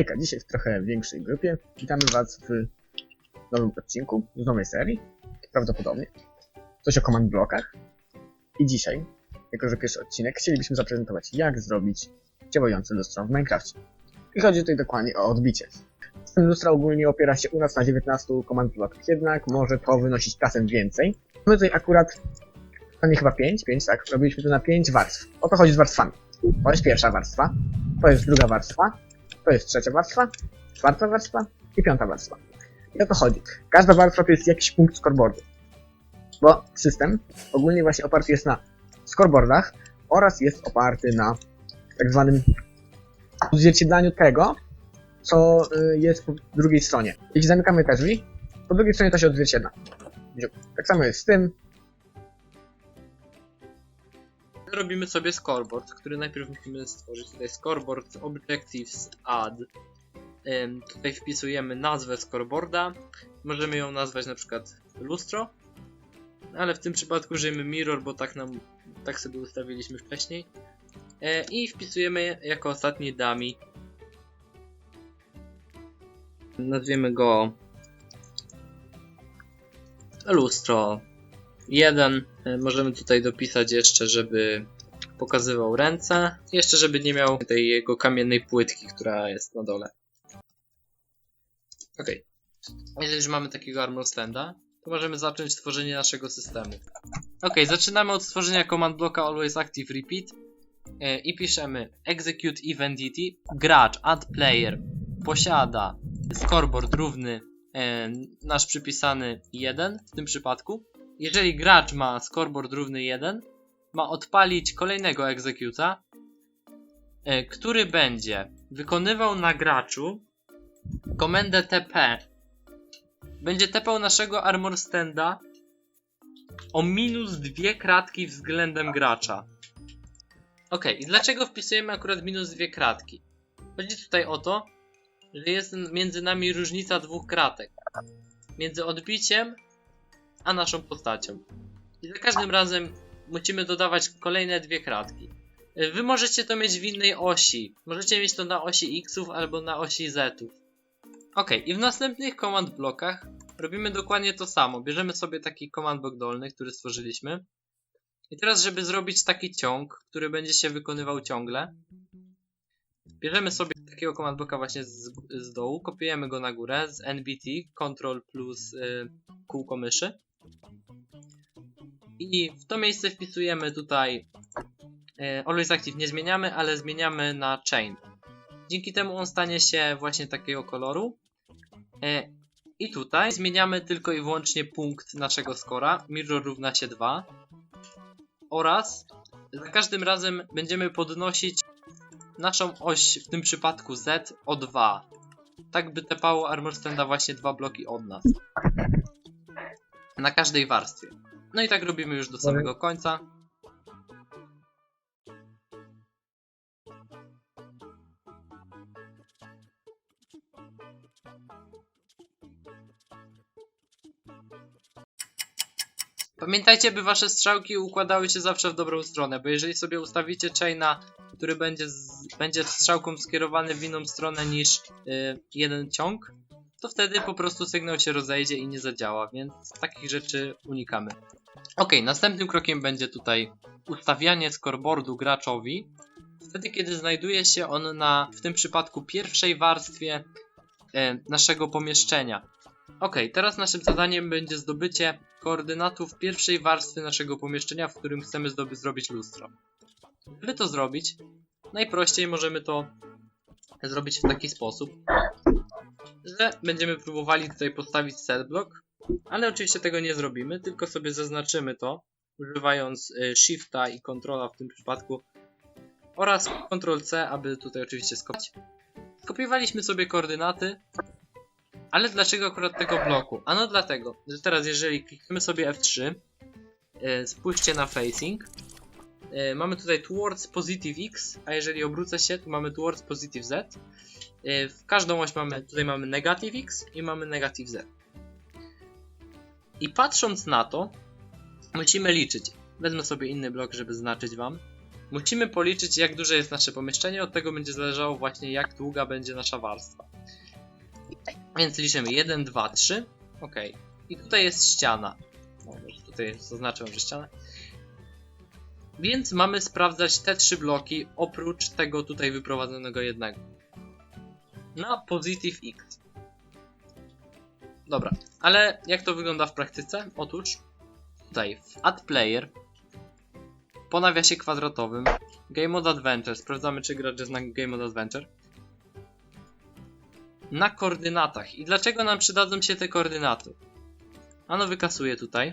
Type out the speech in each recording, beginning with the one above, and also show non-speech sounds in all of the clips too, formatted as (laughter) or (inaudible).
Ejka, dzisiaj w trochę większej grupie. Witamy Was w nowym odcinku z nowej serii. Prawdopodobnie. Coś o command blokach. I dzisiaj, jako że pierwszy odcinek, chcielibyśmy zaprezentować, jak zrobić działające lustro w Minecrafcie. I chodzi tutaj dokładnie o odbicie. System lustra ogólnie opiera się u nas na 19 command blokach, jednak może to wynosić czasem więcej. My tutaj akurat, to nie chyba 5, 5 tak, robiliśmy to na 5 warstw. O to chodzi z warstwami. To jest pierwsza warstwa, to jest druga warstwa, to jest trzecia warstwa, czwarta warstwa i piąta warstwa. I o to chodzi. Każda warstwa to jest jakiś punkt scoreboardu. Bo system ogólnie właśnie oparty jest na scoreboardach oraz jest oparty na tak zwanym odzwierciedlaniu tego, co y, jest po drugiej stronie. Jeśli zamykamy te drzwi, po drugiej stronie to się odzwierciedla. Tak samo jest z tym. Robimy sobie scoreboard, który najpierw musimy stworzyć. Tutaj scoreboard objectives add. Ym, tutaj wpisujemy nazwę scoreboarda. Możemy ją nazwać na przykład lustro. Ale w tym przypadku użyjemy mirror, bo tak nam tak sobie ustawiliśmy wcześniej. E, I wpisujemy jako ostatni dummy. Nazwiemy go lustro 1. E, Możemy tutaj dopisać jeszcze, żeby pokazywał ręce. Jeszcze, żeby nie miał tej jego kamiennej płytki, która jest na dole. Ok. Jeżeli już mamy takiego armor standa, to możemy zacząć tworzenie naszego systemu. Ok, zaczynamy od stworzenia command blocka always active repeat e, i piszemy execute event dt gracz add player posiada scoreboard równy e, nasz przypisany 1 w tym przypadku jeżeli gracz ma scoreboard równy 1, ma odpalić kolejnego executa, e, który będzie wykonywał na graczu komendę TP. Będzie tepał naszego armor standa o minus dwie kratki względem gracza. Ok, i dlaczego wpisujemy akurat minus dwie kratki? Chodzi tutaj o to, że jest między nami różnica dwóch kratek. Między odbiciem a naszą postacią. I za każdym razem musimy dodawać kolejne dwie kratki. Y, Wy możecie to mieć w innej osi. Możecie mieć to na osi Xów albo na osi Zów. Ok, i w następnych command blokach robimy dokładnie to samo. Bierzemy sobie taki command block dolny, który stworzyliśmy. I teraz, żeby zrobić taki ciąg, który będzie się wykonywał ciągle, bierzemy sobie takiego command blocka właśnie z, z dołu, kopiujemy go na górę z NBT, Ctrl plus y, kółko myszy. I w to miejsce wpisujemy tutaj e, Always Active nie zmieniamy, ale zmieniamy na Chain. Dzięki temu on stanie się właśnie takiego koloru. E, I tutaj zmieniamy tylko i wyłącznie punkt naszego skora. Mirror równa się 2. Oraz za każdym razem będziemy podnosić naszą oś, w tym przypadku Z, o 2. Tak by tepało Armor Standa właśnie dwa bloki od nas. Na każdej warstwie. No i tak robimy już do samego końca. Pamiętajcie, by wasze strzałki układały się zawsze w dobrą stronę, bo jeżeli sobie ustawicie chaina, który będzie, z, będzie strzałką skierowany w inną stronę niż y, jeden ciąg, to wtedy po prostu sygnał się rozejdzie i nie zadziała, więc takich rzeczy unikamy. Ok, następnym krokiem będzie tutaj ustawianie scoreboardu graczowi, wtedy kiedy znajduje się on na, w tym przypadku, pierwszej warstwie e, naszego pomieszczenia. Ok, teraz naszym zadaniem będzie zdobycie koordynatów pierwszej warstwy naszego pomieszczenia, w którym chcemy zrobić lustro. Żeby to zrobić, najprościej możemy to zrobić w taki sposób, że będziemy próbowali tutaj postawić set block, ale oczywiście tego nie zrobimy, tylko sobie zaznaczymy to, używając y, Shifta i Controla w tym przypadku oraz Ctrl C, aby tutaj oczywiście skopić. Skopiowaliśmy sobie koordynaty, ale dlaczego akurat tego bloku? Ano dlatego, że teraz jeżeli klikniemy sobie F3, y, spójrzcie na facing, y, mamy tutaj towards positive X, a jeżeli obrócę się, to mamy towards positive Z. Y, W każdą oś mamy, tutaj mamy negative X i mamy negative Z. I patrząc na to, musimy liczyć. Wezmę sobie inny blok, żeby znaczyć wam. musimy policzyć jak duże jest nasze pomieszczenie, od tego będzie zależało właśnie jak długa będzie nasza warstwa. Więc liczymy 1, 2, 3. Ok. I tutaj jest ściana. O, może tutaj zaznaczę że ściana. Więc mamy sprawdzać te trzy bloki oprócz tego tutaj wyprowadzonego jednego. Na Positive X. Dobra, ale jak to wygląda w praktyce? Otóż tutaj w Add Player po nawiasie kwadratowym Game Mode Adventure, sprawdzamy czy gracz jest na Game Mode Adventure na koordynatach. I dlaczego nam przydadzą się te koordynaty? Ano wykasuję tutaj.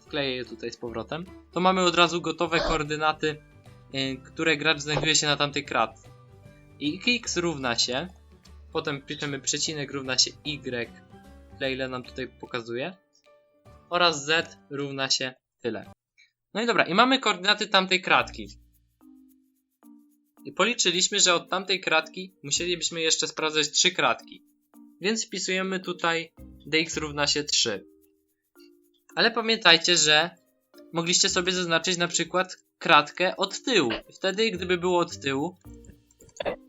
Wkleję je tutaj z powrotem. To mamy od razu gotowe koordynaty, yy, które gracz znajduje się na tamtej kratce. I x równa się. Potem piszemy przecinek równa się y. Tyle ile nam tutaj pokazuje. Oraz z równa się tyle. No i dobra, i mamy koordynaty tamtej kratki. I policzyliśmy, że od tamtej kratki musielibyśmy jeszcze sprawdzać trzy kratki. Więc wpisujemy tutaj dx równa się 3. Ale pamiętajcie, że mogliście sobie zaznaczyć na przykład kratkę od tyłu. Wtedy, gdyby było od tyłu,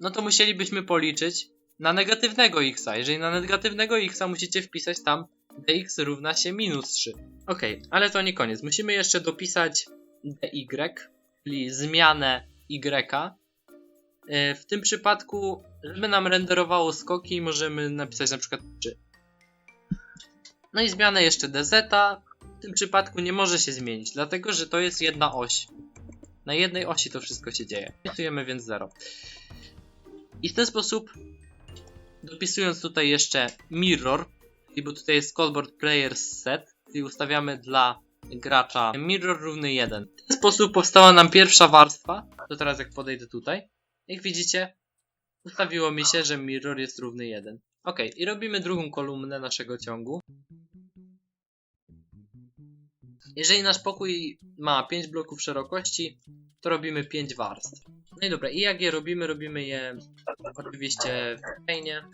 no to musielibyśmy policzyć na negatywnego x. Jeżeli na negatywnego x musicie wpisać tam dx równa się minus 3. Ok, ale to nie koniec. Musimy jeszcze dopisać dy, czyli zmianę y. E, W tym przypadku, żeby nam renderowało skoki, możemy napisać na przykład 3. No i zmianę jeszcze dz. W tym przypadku nie może się zmienić, dlatego że to jest jedna oś. Na jednej osi to wszystko się dzieje. Wpisujemy więc 0. I w ten sposób, dopisując tutaj jeszcze mirror, bo tutaj jest scoreboard players set, czyli ustawiamy dla gracza mirror równy 1. W ten sposób powstała nam pierwsza warstwa. To teraz jak podejdę tutaj, jak widzicie, ustawiło mi się, że mirror jest równy 1. Ok, i robimy drugą kolumnę naszego ciągu. Jeżeli nasz pokój ma 5 bloków szerokości, to robimy 5 warstw. No i dobra, i jak je robimy? Robimy je oczywiście w plane.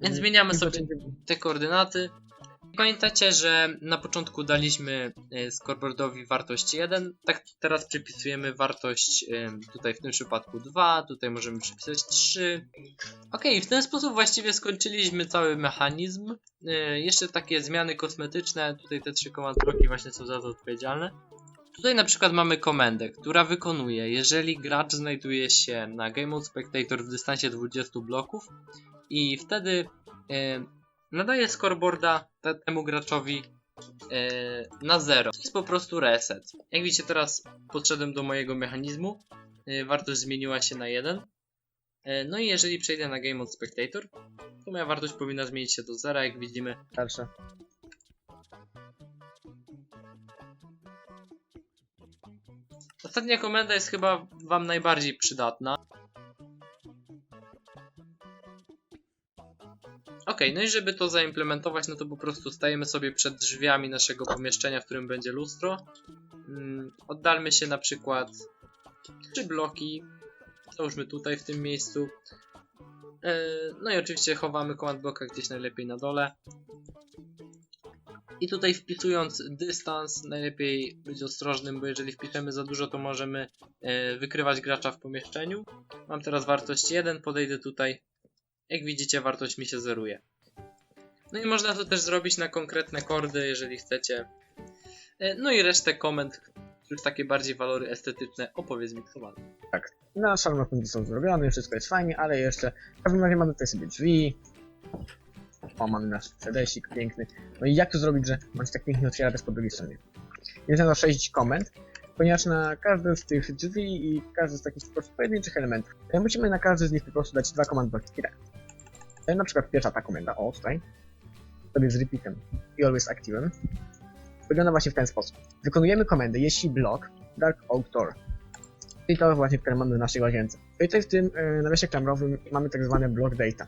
Więc zmieniamy sobie te koordynaty. Pamiętacie, że na początku daliśmy y, scoreboardowi wartość 1, tak teraz przypisujemy wartość y, tutaj w tym przypadku 2, tutaj możemy przypisać 3. Ok, w ten sposób właściwie skończyliśmy cały mechanizm. Y, Jeszcze takie zmiany kosmetyczne, tutaj te trzy command bloki właśnie są za to odpowiedzialne. Tutaj na przykład mamy komendę, która wykonuje, jeżeli gracz znajduje się na Game Mode Spectator w dystansie 20 bloków i wtedy e, nadaje scoreboarda te, temu graczowi e, na 0. To jest po prostu reset. Jak widzicie teraz podszedłem do mojego mechanizmu, e, wartość zmieniła się na 1. E, no i jeżeli przejdę na Game Mode Spectator, to moja wartość powinna zmienić się do 0, jak widzimy. Dalsze. Ostatnia komenda jest chyba Wam najbardziej przydatna. Ok, no i żeby to zaimplementować, no to po prostu stajemy sobie przed drzwiami naszego pomieszczenia, w którym będzie lustro. Mm, oddalmy się na przykład trzy bloki. Załóżmy tutaj w tym miejscu. E, No i oczywiście chowamy command bloka gdzieś najlepiej na dole. I tutaj wpisując dystans, najlepiej być ostrożnym, bo jeżeli wpiszemy za dużo, to możemy e, wykrywać gracza w pomieszczeniu. Mam teraz wartość 1, podejdę tutaj. Jak widzicie, wartość mi się zeruje. No i można to też zrobić na konkretne kordy, jeżeli chcecie. E, No i resztę komend, już takie bardziej walory estetyczne, opowiedz mi Kowal. Nasz samochód są zrobione, wszystko jest fajnie, ale jeszcze w każdym razie mamy tutaj sobie drzwi. Mamy nasz przedesik piękny. No i jak to zrobić, że on się tak pięknie otwiera bez po drugiej stronie? Jest na to 6 komend, ponieważ na każdy z tych drzwi i każdy z takich po pojedynczych elementów, musimy na każdy z nich po prostu dać dwa tak. E, Na przykład pierwsza ta komenda, o tutaj, sobie z repeatem i always active'em, wygląda właśnie w ten sposób. Wykonujemy komendę jeśli blok Dark Door i to właśnie, które mamy w naszej łazience. I tutaj w tym e, nawiasie klamrowym mamy tak zwane block data.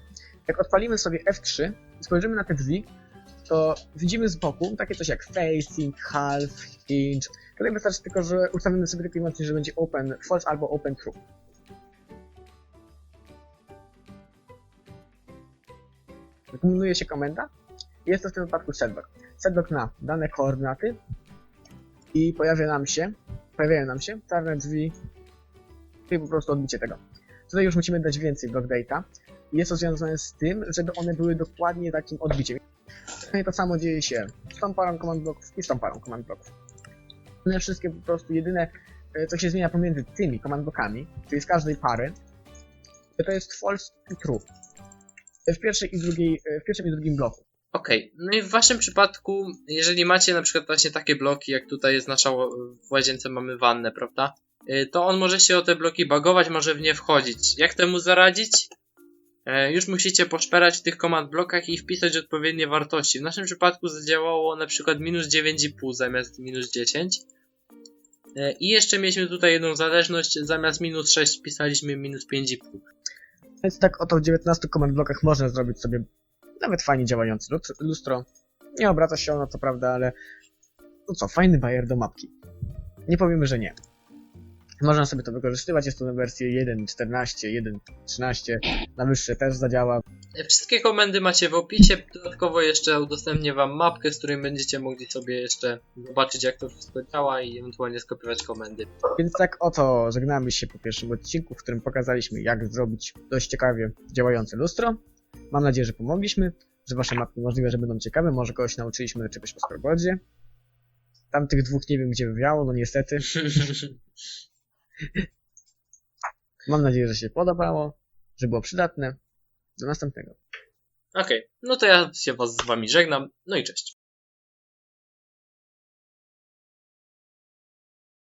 Jak odpalimy sobie F3 i spojrzymy na te drzwi, to widzimy z boku takie coś jak facing, half, hinge. Tutaj wystarczy tylko, że ustawimy sobie tylko i wyłącznie, że będzie open false albo open true. Wykonuje się komenda. Jest to w tym wypadku setback. Setback na dane koordynaty i pojawia nam się pojawiają nam się czarne drzwi i po prostu odbicie tego. Tutaj już musimy dać więcej block data. Jest to związane z tym, żeby one były dokładnie takim odbiciem. No i to samo dzieje się z tą parą command blocków i z tą parą command blocków. One wszystkie po prostu jedyne, e, co się zmienia pomiędzy tymi command blockami, czyli z każdej pary, to jest false i true. W pierwszej i drugiej, e, w pierwszym i drugim bloku. Okej, no i w waszym przypadku, jeżeli macie na przykład właśnie takie bloki, jak tutaj jest nasza ł- w łazience mamy wannę, prawda? Y, To on może się o te bloki bagować, może w nie wchodzić. Jak temu zaradzić? E, Już musicie poszperać w tych command blokach i wpisać odpowiednie wartości. W naszym przypadku zadziałało na przykład minus 9,5 zamiast minus 10. E, I jeszcze mieliśmy tutaj jedną zależność, zamiast minus 6 wpisaliśmy minus 5,5. Więc tak oto w 19 command blokach można zrobić sobie nawet fajnie działające lustro. Nie obraca się ono, co prawda, ale no co, fajny bajer do mapki. Nie powiemy, że nie. Można sobie to wykorzystywać, jest to na wersję 1.14, 1.13, na wyższe też zadziała. Wszystkie komendy macie w opisie. Dodatkowo jeszcze udostępnię wam mapkę, z której będziecie mogli sobie jeszcze zobaczyć, jak to wszystko działa i ewentualnie skopiować komendy. Więc tak oto żegnamy się po pierwszym odcinku, w którym pokazaliśmy, jak zrobić dość ciekawie działające lustro. Mam nadzieję, że pomogliśmy, że wasze mapki możliwe, że będą ciekawe, może kogoś nauczyliśmy czegoś o scoreboardzie. Tamtych dwóch nie wiem, gdzie wywiało, no niestety. (laughs) Mam nadzieję, że się podobało, że było przydatne. Do następnego. Okej, no to ja się z wami żegnam. No i cześć.